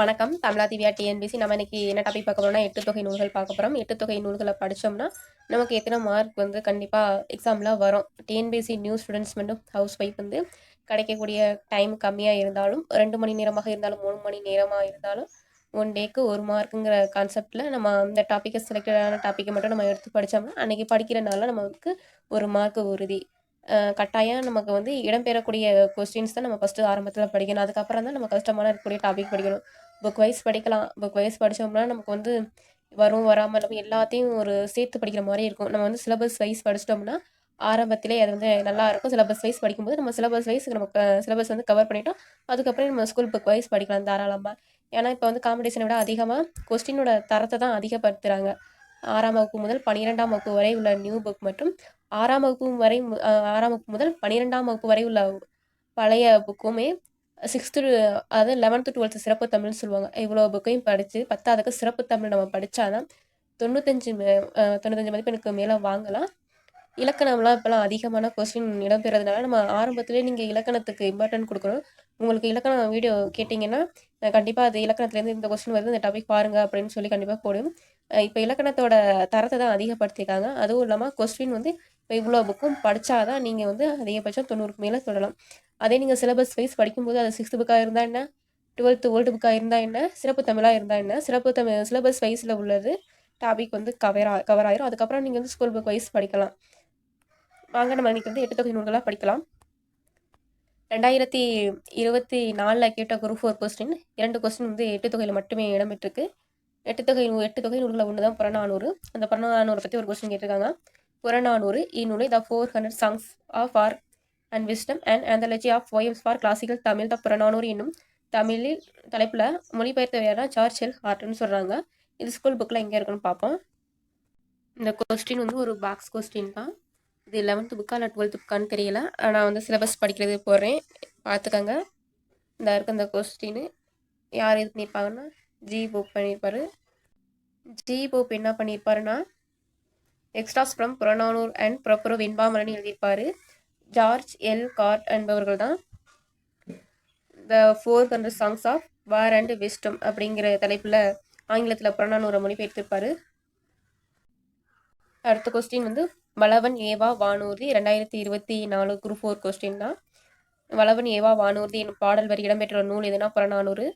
வணக்கம். தமிழா திவ்யா டிஎன்பிசி நம்ம இன்னைக்கு என்ன டாபிக் பார்க்க போறோம்னா எட்டு தொகை நூல்கள் பார்க்க போகிறோம் எட்டு தொகை நூல்களை படித்தோம்னா நமக்கு எத்தனை மார்க் வந்து கண்டிப்பாக எக்ஸாமில் வரும். டிஎன்பிசி நியூ ஸ்டூடெண்ட்ஸ் மட்டும் ஹவுஸ் ஒய்ஃப் வந்து கிடைக்கக்கூடிய டைம் கம்மியாக இருந்தாலும் ரெண்டு மணி நேரமாக இருந்தாலும் மூணு மணி நேரமாக இருந்தாலும் ஒன் டேக்கு ஒரு மார்க்குங்கிற கான்செப்டில் நம்ம அந்த டாப்பிக்கை செலக்டடான டாப்பிக்கை மட்டும் நம்ம எடுத்து படித்தோம்னா அன்றைக்கி படிக்கிறனால நமக்கு ஒரு மார்க் உறுதி. கட்டாயம் நமக்கு வந்து இடம்பெறக்கூடிய கொஸ்டின்ஸ் தான் நம்ம ஃபஸ்ட்டு ஆரம்பத்தில் படிக்கணும். அதுக்கப்புறம் தான் நம்ம கஷ்டமான இருக்கக்கூடிய டாபிக் படிக்கணும். புக் வைஸ் படிக்கலாம். புக் வைஸ் படித்தோம்னா நமக்கு வந்து வரும் வராமல் நம்ம எல்லாத்தையும் ஒரு சேர்த்து படிக்கிற மாதிரி இருக்கும். நம்ம வந்து சிலபஸ் வைஸ் படிச்சிட்டோம்னா ஆரம்பத்திலே அது வந்து நல்லா இருக்கும். சிலபஸ் வைஸ் படிக்கும்போது நம்ம சிலபஸ் வைஸ் நம்ம சிலபஸ் வந்து கவர் பண்ணிட்டோம். அதுக்கப்புறம் நம்ம ஸ்கூல் புக் வைஸ் படிக்கலாம் தாராளமாக ஏன்னா இப்போ வந்து காம்படிஷனை விட அதிகமாக கொஸ்டினோட தரத்தை தான் அதிகப்படுத்துகிறாங்க ஆறாம் வகுப்பு முதல் பன்னிரெண்டாம் வகுப்பு வரை உள்ள நியூ புக் மற்றும் ஆறாம் வகுப்பு வரை ஆறாம் வகுப்பு முதல் பன்னிரெண்டாம் வகுப்பு வரை உள்ள பழைய புக்குமே சிக்ஸ்த்து அதாவது லெவன்த்து டுவெல்த்து சிறப்பு தமிழ்னு சொல்லுவாங்க. இவ்வளோ புக்கையும் படித்து பத்தாவதுக்கு சிறப்பு தமிழ் நம்ம படித்தாதான் தொண்ணூத்தஞ்சு மே- தொண்ணூத்தஞ்சு மதிப்பெனுக்கு மேலே வாங்கலாம். இலக்கணம்லாம் இப்போலாம் அதிகமான கொஸ்டின் இடம்பெறதுனால நம்ம ஆரம்பத்துலேயே நீங்கள் இலக்கணத்துக்கு இம்பார்ட்டன்ட் கொடுக்கணும். உங்களுக்கு இலக்கணம் வீடியோ கேட்டிங்கன்னா கண்டிப்பாக அது இலக்கணத்துலேருந்து இந்த கொஸ்டின் வருது இந்த டாபிக் பாருங்க அப்படின்னு சொல்லி கண்டிப்பாக போடும். இப்போ இலக்கணத்தோட தரத்தை தான் அதிகப்படுத்தியிருக்காங்க. அதுவும் இல்லாமல் கொஸ்டின் வந்து இப்போ இவ்வளோ புக்கும் படித்தா தான் நீங்கள் வந்து அதிகபட்சம் தொண்ணூறுக்கு மேலே தொடலாம் அதே நீங்கள் சிலபஸ் வைஸ் படிக்கும்போது அது சிக்ஸ்த்து புக்காக இருந்தால் என்ன? டுவெல்த்து ஓல்டு புக்காக இருந்தால் என்ன? சிறப்பு தமிழாக இருந்தால் என்ன? சிறப்பு தமிழ் சிலபஸ் வைஸில் உள்ளது டாபிக் வந்து கவர் கவர் ஆயிரும். அதுக்கப்புறம் நீங்கள் வந்து ஸ்கூல் புக் வைஸ் படிக்கலாம். வாங்க நம்ம இன்னைக்கு வந்து எட்டு தொகை நூல்களாக படிக்கலாம். ரெண்டாயிரத்தி இருபத்தி நாலில் கேட்ட குரூப் ஃபோர் கொஸ்டின் இரண்டு கொஸ்டின் வந்து எட்டு தொகையில் மட்டுமே இடம்பெற்றிருக்கு. எட்டு தொகை எட்டு தொகை நூல்களில் ஒன்று தான் புறநானூறு. அந்த புறநானூரை பற்றி ஒரு கொஸ்டின் கேட்டிருக்காங்க. புறநானூறு இந்நூலை the four hundred songs of war and wisdom and anthology of poems for classical Tamil the Purananuru என்னும் தமிழில் தலைப்பில் மொழிபெயர்த்தவையான சார்ஜ் ஹெல் ஆர்ட்னு சொல்கிறாங்க இது ஸ்கூல் புக்கில் எங்கே இருக்குன்னு பார்ப்போம். இந்த கொஸ்டின் வந்து ஒரு பாக்ஸ் கொஸ்டின் தான். இது லெவன்த்து புக்கா இல்லை டுவெல்த்து புக்கான்னு தெரியல. நான் வந்து சிலபஸ் படிக்கிறது போடுறேன் பார்த்துக்கங்க இந்த இருக்க இந்த கொஸ்டின் யார் இது பண்ணியிருப்பாங்கன்னா ஜி போப் பண்ணியிருப்பார் ஜி போப் என்ன பண்ணியிருப்பாருன்னா எக்ஸ்ட்ராஸ் ஃப்ரம் புறநானூர் அண்ட் ப்ரொப்பரோ வெண்பாமரன் எழுதியிருப்பாரு. George L. கார்ட் என்பவர்கள் தான். The four hundred songs of war and wisdom அப்படிங்கிற தலைப்பில் ஆங்கிலத்தில் புறநானூரை மொழிபெயர்த்திருப்பார். அடுத்த கொஸ்டின் வந்து வளவன் ஏவா வானூர்தி ரெண்டாயிரத்தி இருபத்தி நாலு குரூப் ஃபோர் கொஸ்டின் தான். வளவன் ஏவா வானூர்தி என்னும் பாடல் வரி இடம்பெற்ற நூல் எதுனா புறநானூறு.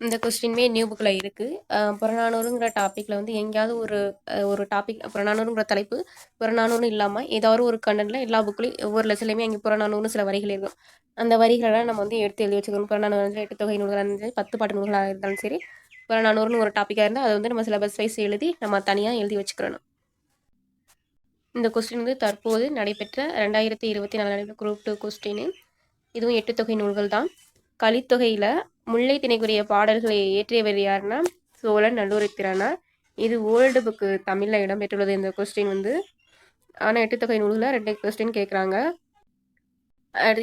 இந்த கொஸ்டின்மே நியூ புக்கில் இருக்குது புறநானூறுங்கிற டாப்பிக்கில் வந்து எங்கேயாவது ஒரு ஒரு டாபிக் புறநானூறுங்கிற தலைப்பு புறநானூறுன்னு இல்லாமல் ஏதாவது ஒரு கண்டனில் எல்லா புக்லேயும் ஒவ்வொரு லெசன்லையுமே அங்கே புறநானூறுன்னு சில வரிகள் இருக்கும். அந்த வரிகளெல்லாம் நம்ம வந்து எடுத்து எழுதி வச்சுக்கணும். புறநானூறு எட்டு தொகை நூல்களாக இருந்தாலும் பத்து பாட்டு நூல்களாக இருந்தாலும் சரி புறநானூறுன்னு ஒரு டாப்பிக்காக இருந்தால் அதை வந்து நம்ம சிலபஸ் வைஸ் எழுதி நம்ம தனியாக எழுதி வச்சுக்கிறணும் இந்த கொஸ்டின் வந்து தற்போது நடைபெற்ற ரெண்டாயிரத்தி இருபத்தி நாலு நடைபெற்ற குரூப் டூ கொஸ்டின் இதுவும் எட்டு தொகை நூல்கள் தான். கலித்தொகையில் முல்லை திணைக்குரிய பாடல்களை இயற்றியவர் யாருன்னா சோழன் நல்லூரித்திரனார் இது ஓல்டு புக்கு தமிழில் இடம்பெற்றுள்ளது இந்த கொஸ்டின் வந்து. ஆனால் எட்டு தொகை நூல்களில் ரெண்டு கொஸ்டின் கேட்குறாங்க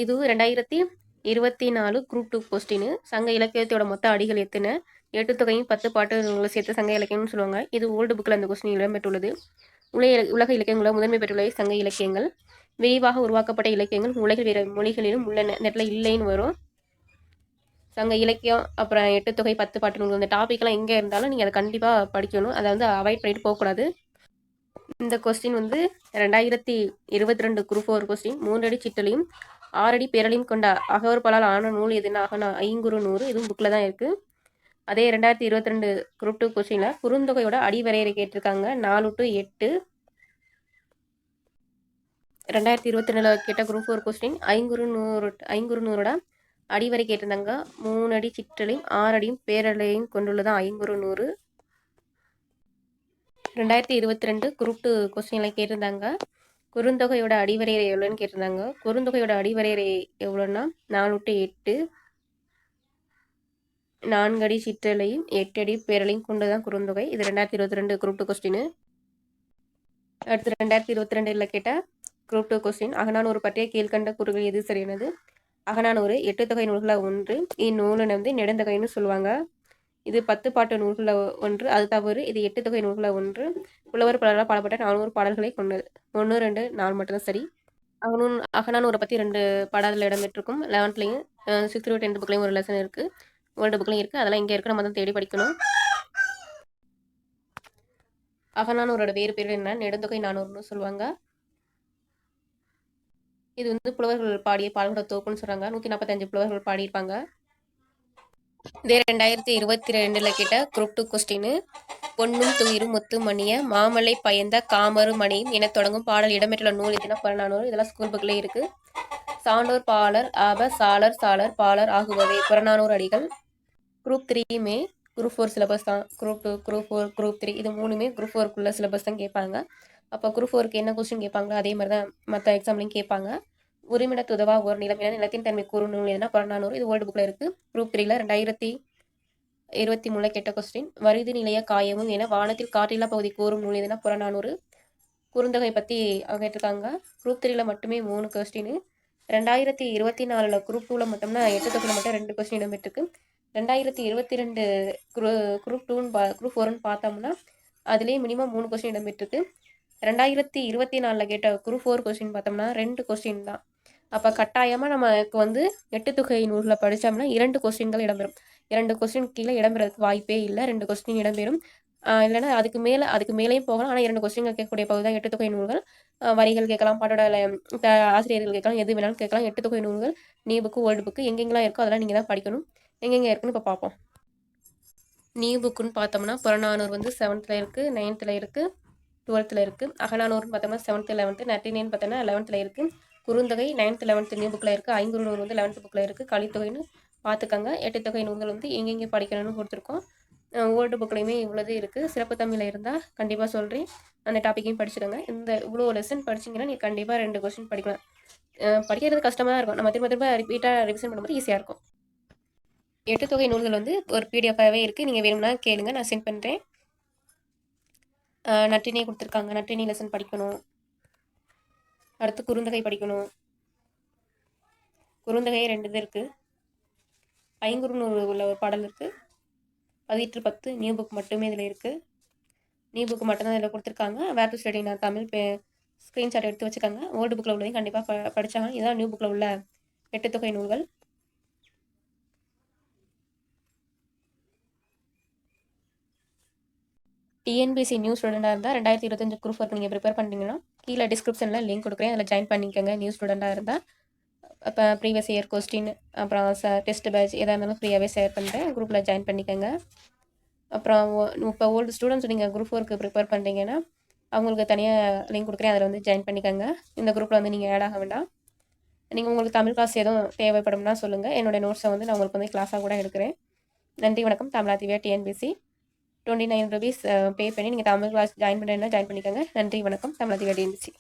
இதுவும் ரெண்டாயிரத்தி இருபத்தி நாலு குரூப் டூ கொஸ்டின் சங்க இலக்கியத்தோட மொத்த அடிகள் எத்தனை? எட்டு தொகையும் பத்து பாட்டு நூல்களை சேர்த்து சங்க இலக்கியம்னு சொல்லுவாங்க. இது ஓல்டு புக்கில் அந்த கொஸ்டின் இடம்பெற்றுள்ளது. உலக இல- உலக இலக்கியங்களில் முதன்மை பெற்றுள்ள சங்க இலக்கியங்கள் விரிவாக உருவாக்கப்பட்ட இலக்கியங்கள் உலகில் வேறு மொழிகளிலும் உள்ள நேரத்தில் இல்லைன்னு வரும். சங்க இலக்கியம் அப்புறம் எட்டு தொகை பத்து பாட்டு நூல் இந்த டாபிக்லாம் எங்கே இருந்தாலும் நீங்கள் அதை கண்டிப்பாக படிக்கணும். அதை வந்து அவாய்ட் பண்ணிட்டு போகக்கூடாது. இந்த கொஸ்டின் வந்து ரெண்டாயிரத்தி இருபத்தி ரெண்டு குரூப் ஃபோர் கொஸ்டின் மூன்றடி சிட்டலையும் ஆறடி பேரலையும் கொண்ட அகவர்பாலால் ஆன நூல் எதுனா? ஆகனா? ஐங்குறு நூறு இதுவும் புக்கில் தான் இருக்குது அதே ரெண்டாயிரத்தி இருபத்தி ரெண்டு குரூப் டூ கொஸ்டினில் குறுந்தொகையோட அடிவரையறை கேட்டிருக்காங்க. நாலு டு எட்டு. ரெண்டாயிரத்தி இருபத்தி ரெண்டில் கேட்ட குரூப் ஃபோர் கொஸ்டின் ஐங்குறு நூறு ஐங்குறு நூறோட அடிவரை கேட்டிருந்தாங்க. மூணு அடி சிற்றலையும் ஆறு அடியும் பேரலையும் கொண்டுள்ளதான் ஐங்குறு நூறு? ரெண்டாயிரத்தி இருபத்தி ரெண்டு குரூப் டூ கொஸ்டினில் கேட்டிருந்தாங்க. குறுந்தொகையோட அடிவரையறை எவ்வளோன்னு கேட்டிருந்தாங்க. குறுந்தொகையோட அடிவரையறை எவ்வளோன்னா நாலு டு எட்டு. நான்கடி சிற்றலையும் எட்டடி பேரலையும் கொண்டுதான் குறுந்தொகை. இது ரெண்டாயிரத்தி இருபத்தி ரெண்டு குரூப் டூ கொஸ்டின் அடுத்து ரெண்டாயிரத்தி இருபத்தி ரெண்டில் கேட்ட குரூப் டூ கொஸ்டின் அகநானூறு பற்றிய கீழ்கண்ட கூறுகள் எது சரியானது அகநானூறு எட்டு தொகை நூல்களில் ஒன்று இந்நூலினை வந்து நெடுந்தொகைன்னு சொல்லுவாங்க. இது பத்து பாட்டு நூல்களில் ஒன்று அது தவறு. இது எட்டு தொகை நூல்களில் ஒன்று. புலவர் பலரால் பாடப்பட்ட நானூறு பாடல்களை கொண்டது. ஒன்று ரெண்டு நாலு மட்டும்தான் சரி. அகனூன் அகநானூரை பற்றி ரெண்டு பாடல்கள் இடம்பெற்றிருக்கும். லெவன்த்லேயும் சிக்ஸ்த் டு டென்த் புக்லேயும் ஒரு லெசன் இருக்குது வேர்ல்டு புக்லையும் இருக்குது அதெல்லாம் இங்கே இருக்க. நம்ம தான் தேடி படிக்கணும். அகநானூரோட வேறு பேர் என்ன? நெடுந்தொகை நானூறுன்னு சொல்லுவாங்க. இது வந்து புலவர்கள் பாடிய பாடல்களோட தொகுப்புன்னு சொல்கிறாங்க நூற்றி நாற்பத்தஞ்சு புலவர்கள் பாடியிருப்பாங்க. இதே ரெண்டாயிரத்தி இருபத்தி ரெண்டில் கேட்ட குரூப் டூ கொஸ்டின் பொன்னும் துயிரும் முத்து மணிய மாமலை பயந்த காமரு மணியும் என தொடங்கும் பாடல் இடம்பெற்றுள்ள நூல் இதுனா புறநானூறு இதெல்லாம் ஸ்கூல் புக்லேயே இருக்குது சான்றோர் பாலர் ஆப சாலர் சாலர் பாலர் ஆகுவதே புறநானூறு அடிகள். குரூப் த்ரீயுமே குரூப் ஃபோர் சிலபஸ் தான். Group two group four group three இது மூணுமே குரூப் ஃபோருக்குள்ள சிலபஸ் தான் கேட்பாங்க. அப்போ குரூப் ஃபோருக்கு என்ன கொஸ்டின் கேட்பாங்களோ அதே மாதிரி தான் மற்ற எக்ஸாம்லையும் கேட்பாங்க. உரிமிடத்து உதவா ஒரு நிலம் என நிலத்தின் தன்மை கூறும் நூல் எதுனா புறநானூறு. இது வேர்ல்டு புக்கில் இருக்குது குரூப் த்ரீல ரெண்டாயிரத்தி இருபத்தி மூணு கெட்ட கொஸ்டின் வருதி நிலைய காயமும் என வானத்தில் காற்றில்லா பகுதி கூறும் நூல் எதுனா புறநானூறு. குறுந்தொகை பற்றி கேட்டிருக்காங்க. குரூப் த்ரீல மட்டுமே மூணு கொஸ்டின் ரெண்டாயிரத்தி இருபத்தி நாலில் குரூப் டூவில் மட்டும்னா எட்டு தொகுதியில் மட்டும் ரெண்டு கொஸ்டின் இடம்பெற்றிருக்கு. ரெண்டாயிரத்தி இருபத்தி ரெண்டு குரூ குரூப் டூன்னு பா குரூப் ஃபோர்னு பார்த்தோம்னா அதுலேயே மினிமம் மூணு கொஸ்டின் இடம்பெற்றிருக்கு. ரெண்டாயிரத்தி இருபத்தி நாலில் கேட்ட குரூப் ஃபோர் கொஸ்டின் பார்த்தோம்னா ரெண்டு கொஸ்டின் தான். அப்போ கட்டாயமாக நமக்கு வந்து எட்டு தொகை நூலில் படித்தோம்னா இரண்டு கொஸ்டின்கள் இடம்பெறும். இரண்டு கொஸ்டின் கீழே இடம்பெறதுக்கு வாய்ப்பே இல்லை. ரெண்டு கொஸ்டின் இடம்பெறும். இல்லைனா அதுக்கு மேலே அதுக்கு மேலேயும் போகலாம். ஆனால் இரண்டு கொஸ்டின்கள் கேட்கக்கூடிய பகுதி தான் எட்டு தொகை நூல்கள். வரிகள் கேட்கலாம் பாட்டோட ஆசிரியர்கள் கேட்கலாம் எது வேணாலும் கேட்கலாம். எட்டு தொகை நூல்கள் நீ புக்கு ஓல்டு புக்கு எங்கெங்கெல்லாம் இருக்கோ அதெல்லாம் நீங்கள் தான் படிக்கணும். எங்கெங்கே இருக்குன்னு இப்போ பார்ப்போம் நியூ புக்குன்னு பார்த்தோம்னா புறநானூறு வந்து செவன்த்தில் இருக்குது நைன்த்தில் இருக்குது டுவெல்த்தில் இருக்குது அகநானூர்னு பார்த்தோம்னா செவன்த்து லெவன்த்து நட்டினேன்னு பார்த்தோம்னா லெவன்த்தில் இருக்குது குறுந்தொகை நைன்த்து லெவன்த்து நியூ புக்கில் இருக்குது ஐங்குறு நூறு வந்து லெவன்த்து புக்கில் இருக்குது கலித்தொகைன்னு பார்த்துக்கோங்க. எட்டு தொகை நூல்கள் வந்து எங்கெங்கே படிக்கணும்னு கொடுத்துருக்கோம். ஓல்டு புக்லேயுமே இவ்வளோது இருக்குது சிறப்பு தமிழில் இருந்தால் கண்டிப்பாக சொல்கிறேன் அந்த டாப்பிக்கையும் படிச்சுக்கோங்க. இந்த இவ்வளோ லெசன் படிச்சிங்கன்னா நீங்கள் கண்டிப்பாக ரெண்டு கொஸ்டின் படிக்கலாம். படிக்கிறது கஷ்டமாக தான் இருக்கும். நம்ம திரும்ப திரும்ப ரிப்பீட்டாக ரிவிஷன் பண்ணும்போது ஈஸியாக இருக்கும். எட்டு தொகை நூல்கள் வந்து ஒரு பிடிஎஃபாகவே இருக்குது நீங்கள் வேணும்னா கேளுங்க நான் சென்ட் பண்ணுறேன் நட்டினே கொடுத்துருக்காங்க. நட்டினி லெசன் படிக்கணும். அடுத்து குறுந்தகை படிக்கணும். குறுந்தகை ரெண்டு இது இருக்குது ஐங்குறுநூறு உள்ள ஒரு பாடல் இருக்குது பதினெட்டு பத்து நியூ புக் மட்டுமே இதில் இருக்குது நியூ புக் மட்டும்தான் இதில் கொடுத்துருக்காங்க. வேர் டு ஸ்டடி நான் தமிழ் பே ஸ்க்ரீன்ஷாட் எடுத்து வச்சுக்கோங்க ஓல்டு புக்கில் உள்ளதையும் கண்டிப்பாக ப படித்தாங்க இதுதான் நியூ புக்கில் உள்ள எட்டு தொகை நூல்கள். டிஎன்பிசி நியூஸ் ஸ்டூடெண்ட்டாக இருந்தால் ரெண்டாயிரத்தி இருபத்தஞ்சு குரூப் ஒர்க் நீங்கள் ப்ரிப்பேர் பண்ணிங்கன்னா கீழே டிஸ்கிரிப்ஷனில் லிங்க் கொடுக்குறேன். அதில் ஜாயின் பண்ணிக்கோங்க நியூஸ் ஸ்டூடெண்ட்டாக இருந்தால் இப்போ ப்ரீவியஸ் இயர் கொஸ்டின் அப்புறம் ச டெஸ்ட் பேட்ச் எதாக இருந்தாலும் ஃப்ரீயாகவே ஷேர் பண்ணுறேன் குரூப்பில் ஜாயின் பண்ணிக்கோங்க. அப்புறம் இப்போ ஓல்டு ஸ்டூடெண்ட்ஸ் நீங்கள் குரூப் ஒர்க்கு ப்ரிப்பேர் பண்ணுறீங்கன்னா அவங்களுக்கு தனியாக லிங்க் கொடுக்குறேன். அதில் வந்து ஜாயின் பண்ணிக்கோங்க. இந்த குரூப்பில் வந்து நீங்கள் ஆட் ஆக வேண்டாம். நீங்கள் உங்களுக்கு தமிழ் கிளாஸ் எதுவும் தேவைப்படும்னா சொல்லுங்கள் என்னோடய நோட்ஸை வந்து நான் உங்களுக்கு வந்து கிளாஸாக கூட எடுக்கிறேன். நன்றி வணக்கம். Tamizha Divya TNPSC twenty nine rupees pay பண்ணி நீங்கள் தமிழ் கிளாஸ் ஜாயின் பண்ணுறேன்னா ஜாயின் பண்ணிக்கோங்க. நன்றி வணக்கம். தமிழ் அதிகாரி இருந்துச்சு.